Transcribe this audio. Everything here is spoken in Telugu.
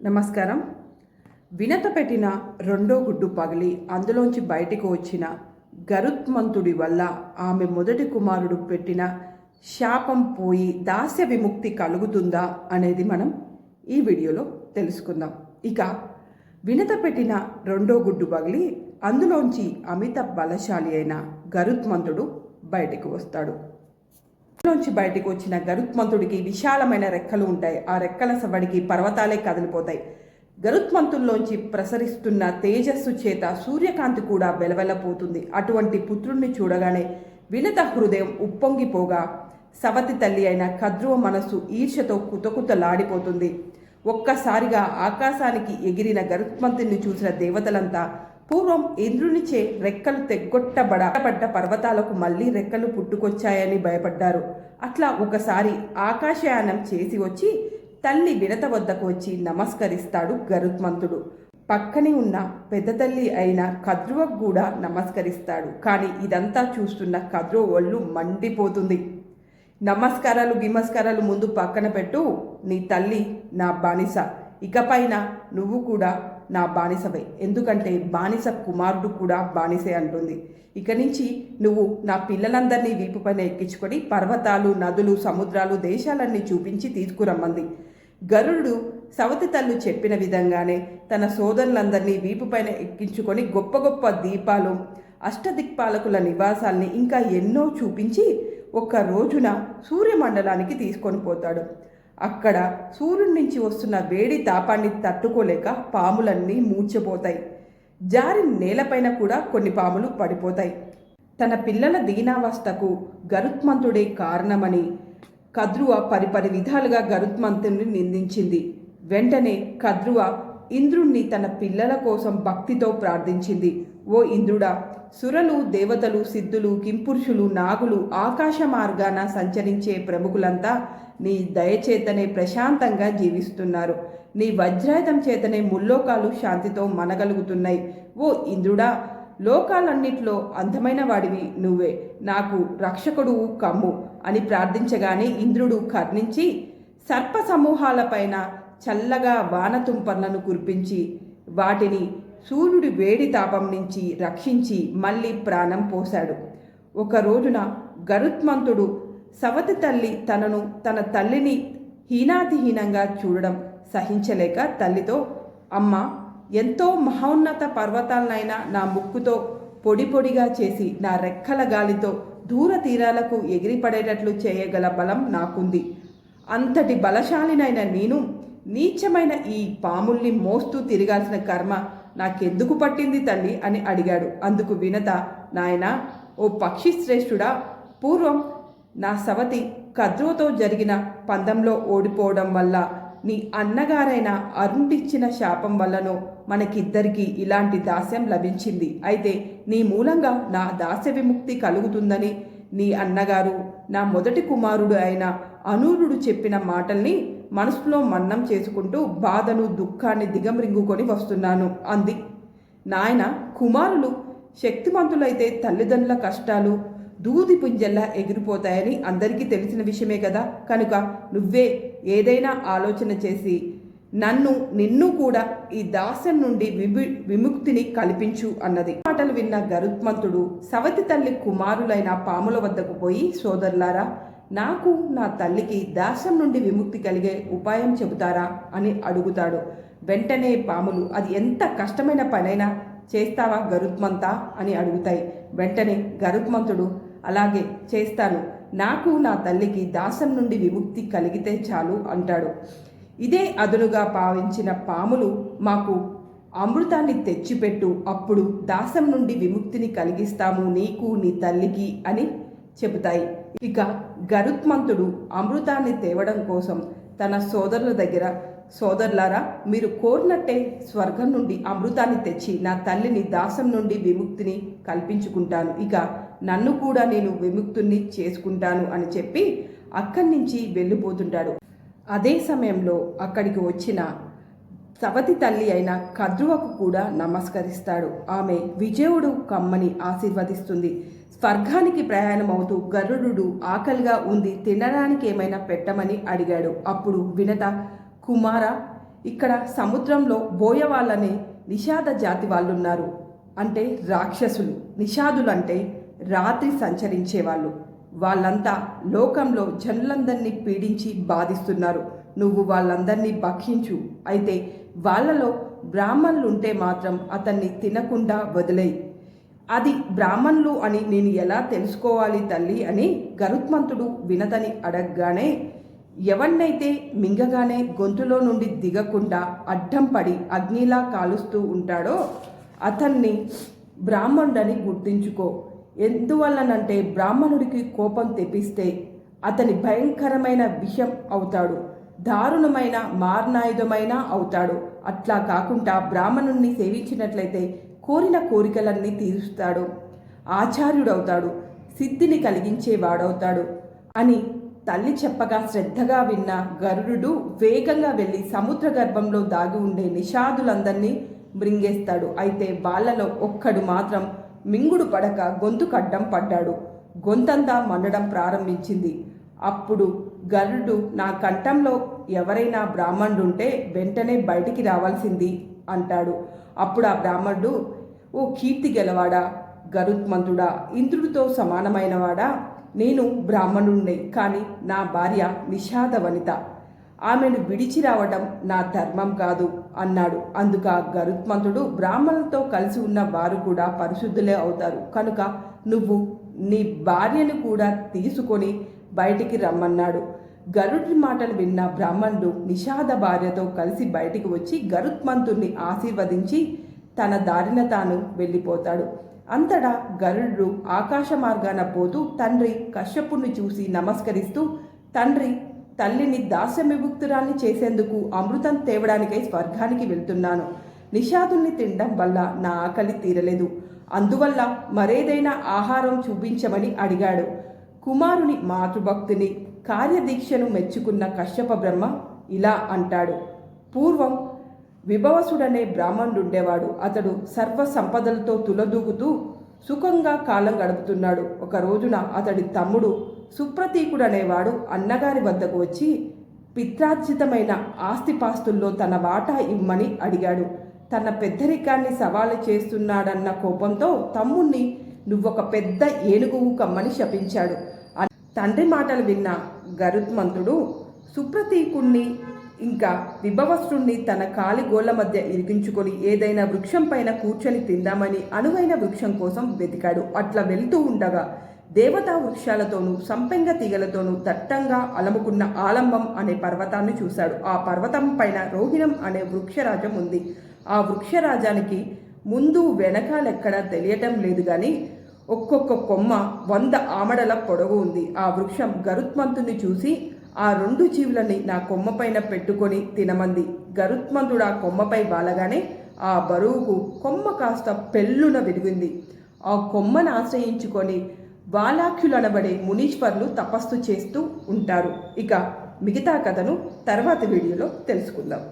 నమస్కారం. వినత పెట్టిన రెండో గుడ్డు పగిలి అందులోంచి బయటికి వచ్చిన గరుత్మంతుడి వల్ల ఆమె మొదటి కుమారుడు పెట్టిన శాపం పోయి దాస్య విముక్తి కలుగుతుందా అనేది మనం ఈ వీడియోలో తెలుసుకుందాం. ఇక వినత పెట్టిన రెండో గుడ్డు పగిలి అందులోంచి అమిత బలశాలి అయిన గరుత్మంతుడు బయటికి వస్తాడు. నుంచి బయటికి వచ్చిన గరుత్మంతుడికి విశాలమైన రెక్కలు ఉంటాయి. ఆ రెక్కల సవడికి పర్వతాలే కదిలిపోతాయి. గరుత్మంతుల్లోంచి ప్రసరిస్తున్న తేజస్సు చేత సూర్యకాంతి కూడా వెలవెలపోతుంది. అటువంటి పుత్రుణ్ణి చూడగానే వినత హృదయం ఉప్పొంగిపోగా సవతి తల్లి అయిన కద్రువ మనస్సు ఈర్షతో కుతకుతలాడిపోతుంది. ఒక్కసారిగా ఆకాశానికి ఎగిరిన గరుత్మంతుని చూసిన దేవతలంతా పూర్వం ఇంద్రునిచే రెక్కలు తెగ్గొట్టబడబడ్డ పర్వతాలకు మళ్ళీ రెక్కలు పుట్టుకొచ్చాయని భయపడ్డారు. అట్లా ఒకసారి ఆకాశయానం చేసి వచ్చి తల్లి విడత వద్దకు వచ్చి నమస్కరిస్తాడు గరుత్మంతుడు. పక్కనే ఉన్న పెద్ద తల్లి అయిన కద్రువకు కూడా నమస్కరిస్తాడు. కానీ ఇదంతా చూస్తున్న కద్రువ ఒళ్ళు మండిపోతుంది. నమస్కారాలు గిమస్కారాలు ముందు పక్కన పెట్టు నీ తల్లి నా బానిస. ఇకపైన నువ్వు కూడా నా బానిసవే. ఎందుకంటే బానిస కుమారుడు కూడా బానిసే అంటుంది. ఇక నుంచి నువ్వు నా పిల్లలందరినీ వీపుపైన ఎక్కించుకొని పర్వతాలు నదులు సముద్రాలు దేశాలన్నీ చూపించి తీసుకురమ్మంది. గరుడు సవతి తల్లు చెప్పిన విధంగానే తన సోదరులందరినీ వీపుపైన ఎక్కించుకొని గొప్ప గొప్ప దీపాలు అష్టదిక్పాలకుల నివాసాల్ని ఇంకా ఎన్నో చూపించి ఒక్క రోజున సూర్యమండలానికి తీసుకొని పోతాడు. అక్కడ సూర్యుడి నుంచి వస్తున్న వేడి తాపాన్ని తట్టుకోలేక పాములన్నీ మూర్చపోతాయి జారి నేలపైన కూడా కొన్ని పాములు పడిపోతాయి. తన పిల్లల దీనావస్థకు గరుత్మంతుడే కారణమని కద్రువ పరిపరి విధాలుగా గరుత్మంతుని నిందించింది. వెంటనే కద్రువ ఇంద్రుణ్ణి తన పిల్లల కోసం భక్తితో ప్రార్థించింది. ఓ ఇంద్రుడా సురలు దేవతలు సిద్ధులు కింపురుషులు నాగులు ఆకాశ మార్గాన సంచరించే ప్రముఖులంతా నీ దయచేతనే ప్రశాంతంగా జీవిస్తున్నారు. నీ వజ్రాయుధం చేతనే ముల్లోకాలు శాంతితో మనగలుగుతున్నాయి. ఓ ఇంద్రుడా లోకాలన్నిట్లో అందమైన వాడివి నువ్వే. నాకు రక్షకుడు కమ్ము అని ప్రార్థించగానే ఇంద్రుడు కర్ణించి సర్ప సమూహాలపైన చల్లగా వానతుంపర్లను కురిపించి వాటిని సూర్యుడి వేడి తాపం నుంచి రక్షించి మళ్ళీ ప్రాణం పోశాడు. ఒక రోజున గరుత్మంతుడు సవతి తల్లి తనను తన తల్లిని హీనాతిహీనంగా చూడడం సహించలేక తల్లితో అమ్మ ఎంతో మహోన్నత పర్వతాలనైనా నా ముక్కుతో పొడి పొడిగా చేసి నా రెక్కల గాలితో దూర తీరాలకు ఎగిరిపడేటట్లు చేయగల బలం నాకుంది. అంతటి బలశాలినైన నేను నీచమైన ఈ పాముల్ని మోస్తూ తిరగాల్సిన కర్మ నాకెందుకు పట్టింది తల్లి అని అడిగాడు. అందుకు వినత నాయన ఓ పక్షి శ్రేష్ఠుడా పూర్వం నా సవతి కద్రోతో జరిగిన పందంలో ఓడిపోవడం వల్ల నీ అన్నగారైన అరుణిచ్చిన శాపం వల్లనో మనకిద్దరికీ ఇలాంటి దాస్యం లభించింది. అయితే నీ మూలంగా నా దాస్య విముక్తి కలుగుతుందని నీ అన్నగారు నా మొదటి కుమారుడు అయిన అనూరుడు చెప్పిన మాటల్ని మనసులో మన్నం చేసుకుంటూ బాధను దుఃఖాన్ని దిగమరింగుకొని వస్తున్నాను. అంది. నాయన కుమారులు శక్తిమంతులైతే తల్లిదండ్రుల కష్టాలు దూది పుంజల్లా ఎగిరిపోతాయని అందరికీ తెలిసిన విషయమే కదా. కనుక నువ్వే ఏదైనా ఆలోచన చేసి నన్ను నిన్ను కూడా ఈ దాసం నుండి విము విముక్తిని కల్పించు అన్నది. మాటలు విన్న గరుత్మంతుడు సవతి తల్లి కుమారులైన పాముల వద్దకు పోయి సోదరులారా నాకు నా తల్లికి దాస్యం నుండి విముక్తి కలిగే ఉపాయం చెబుతారా అని అడుగుతాడు. వెంటనే పాములు అది ఎంత కష్టమైన పనైనా చేస్తావా గరుత్మంతా? అని అడుగుతాయి. వెంటనే గరుత్మంతుడు అలాగే చేస్తాను. నాకు నా తల్లికి దాసం నుండి విముక్తి కలిగితే చాలు అంటాడు. ఇదే అదునుగా భావించిన పాములు మాకు అమృతాన్ని తెచ్చిపెట్టు అప్పుడు దాసం నుండి విముక్తిని కలిగిస్తాము నీకు నీ తల్లికి అని చెబుతాయి. ఇక గరుత్మంతుడు అమృతాన్ని తేవడం కోసం తన సోదరుల దగ్గర సోదరులారా మీరు కోరినట్టే స్వర్గం నుండి అమృతాన్ని తెచ్చి నా తల్లిని దాసం నుండి విముక్తిని కల్పించుకుంటాను. ఇక నన్ను కూడా నేను విముక్తుని చేసుకుంటాను అని చెప్పి అక్కడి నుంచి వెళ్ళిపోతుంటాడు. అదే సమయంలో అక్కడికి వచ్చిన సవతి తల్లి అయిన కద్రువకు కూడా నమస్కరిస్తాడు. ఆమె విజయుడు కమ్మని ఆశీర్వదిస్తుంది. స్వర్గానికి ప్రయాణం అవుతూ గరుడు ఆకలిగా ఉంది తినడానికి ఏమైనా పెట్టమని అడిగాడు. అప్పుడు వినత కుమార ఇక్కడ సముద్రంలో బోయవాళ్ళనే నిషాద జాతి వాళ్ళున్నారు. అంటే రాక్షసులు. నిషాదులు అంటే రాత్రి సంచరించే వాళ్ళు వాళ్ళంతా లోకంలో జనులందరినీ పీడించి బాధిస్తున్నారు. నువ్వు వాళ్ళందరినీ భక్షించు. అయితే వాళ్ళలో బ్రాహ్మణులు ఉంటే మాత్రం అతన్ని తినకుండా వదిలేయి. అది బ్రాహ్మణులు అని నేను ఎలా తెలుసుకోవాలి తల్లి అని గరుత్మంతుడు వినతని అడగగానే ఎవరినైతే మింగగానే గొంతులో నుండి దిగకుండా అడ్డం పడి అగ్నిలా కాలుస్తూ ఉంటాడో అతన్ని బ్రాహ్మణుడని గుర్తించుకో. ఎందువల్లనంటే బ్రాహ్మణుడికి కోపం తెప్పిస్తే అతని భయంకరమైన విషం అవుతాడు దారుణమైన మార్నాయుధమైన అవుతాడు. అట్లా కాకుండా బ్రాహ్మణుణ్ణి సేవించినట్లయితే కోరిన కోరికలన్నీ తీరుస్తాడు. ఆచార్యుడవుతాడు. సిద్ధిని కలిగించేవాడవుతాడు అని తల్లి చెప్పగా శ్రద్ధగా విన్న గరుడు వేగంగా వెళ్ళి సముద్ర గర్భంలో దాగి ఉండే నిషాదులందరినీ మృంగేస్తాడు. అయితే వాళ్ళలో ఒక్కడు మాత్రం మింగుడు పడక గొంతు కడ్డం పడ్డాడు. గొంతంతా మండడం ప్రారంభించింది. అప్పుడు గరుడు నా కంఠంలో ఎవరైనా బ్రాహ్మణుడుంటే వెంటనే బయటికి రావాల్సింది. అంటాడు. అప్పుడు ఆ బ్రాహ్మణుడు ఓ కీర్తి గెలవాడా? గరుత్మంతుడా? ఇంద్రుడితో సమానమైనవాడా? నేను బ్రాహ్మణుణ్ణి కానీ నా భార్య నిషాద వనిత ఆమెను విడిచి రావడం నా ధర్మం కాదు అన్నాడు. అందుక గరుత్మంతుడు బ్రాహ్మణులతో కలిసి ఉన్న వారు కూడా పరిశుద్ధులే అవుతారు. కనుక నువ్వు నీ భార్యను కూడా తీసుకొని బయటికి రమ్మన్నాడు. గరుడి మాటలు విన్న బ్రాహ్మణుడు నిషాద భార్యతో కలిసి బయటికి వచ్చి గరుత్మంతుణ్ణి ఆశీర్వదించి తన దారిన తాను వెళ్ళిపోతాడు. అంతటా గరుడు ఆకాశ మార్గాన పోతూ తండ్రి కశ్యపుణ్ణి చూసి నమస్కరిస్తూ తండ్రి తల్లిని దాస్యవిముక్తురాన్ని చేసేందుకు అమృతం తేవడానికై స్వర్గానికి వెళ్తున్నాను. నిషాదుల్ని తినడం వల్ల నా ఆకలి తీరలేదు. అందువల్ల మరేదైనా ఆహారం చూపించమని అడిగాడు. కుమారుని మాతృభక్తిని కార్యదీక్షను మెచ్చుకున్న కశ్యప బ్రహ్మ ఇలా అంటాడు. పూర్వం విభవసుడనే బ్రాహ్మణుడుండేవాడు. అతడు సర్వ సంపదలతో తులదూగుతూ సుఖంగా కాలం గడుపుతున్నాడు. ఒక రోజున అతడి తమ్ముడు సుప్రతీకుడు అనేవాడు అన్నగారి వద్దకు వచ్చి పిత్రార్జితమైన ఆస్తిపాస్తుల్లో తన వాటా ఇమ్మని అడిగాడు. తన పెద్దరికాన్ని సవాలు చేస్తున్నాడన్న కోపంతో తమ్ముణ్ణి నువ్వొక పెద్ద ఏనుగువు కమ్మని శపించాడు. తండ్రి మాటలు విన్న గరుత్మంతుడు సుప్రతీకుణ్ణి ఇంకా విభవస్రుణ్ణి తన కాలి గోళ్ళ మధ్య ఇరికించుకొని ఏదైనా వృక్షం పైన కూర్చొని తిందామని అనువైన వృక్షం కోసం వెతికాడు. అట్లా వెళ్తూ ఉండగా దేవతా వృక్షాలతోనూ సంపెంగ తీగలతోనూ దట్టంగా అలముకున్న ఆలంబం అనే పర్వతాన్ని చూశాడు. ఆ పర్వతం పైన రోహిణం అనే వృక్షరాజం ఉంది. ఆ వృక్షరాజానికి ముందు వెనకాలెక్కడా తెలియటం లేదు కానీ ఒక్కొక్క కొమ్మ వంద ఆమడల పొడవు ఉంది. ఆ వృక్షం గరుత్మంతుని చూసి ఆ రెండు జీవులని నా కొమ్మపైన పెట్టుకొని తినమంది. గరుత్మంతుడు ఆ కొమ్మపై వాలగానే ఆ బరువుకు కొమ్మ కాస్త పెళ్ళున విరిగింది. ఆ కొమ్మను ఆశ్రయించుకొని బాలాఖ్యులనబడే మునీశ్వర్లు తపస్సు చేస్తూ ఉంటారు. ఇక మిగతా కథను తర్వాత వీడియోలో తెలుసుకుందాం.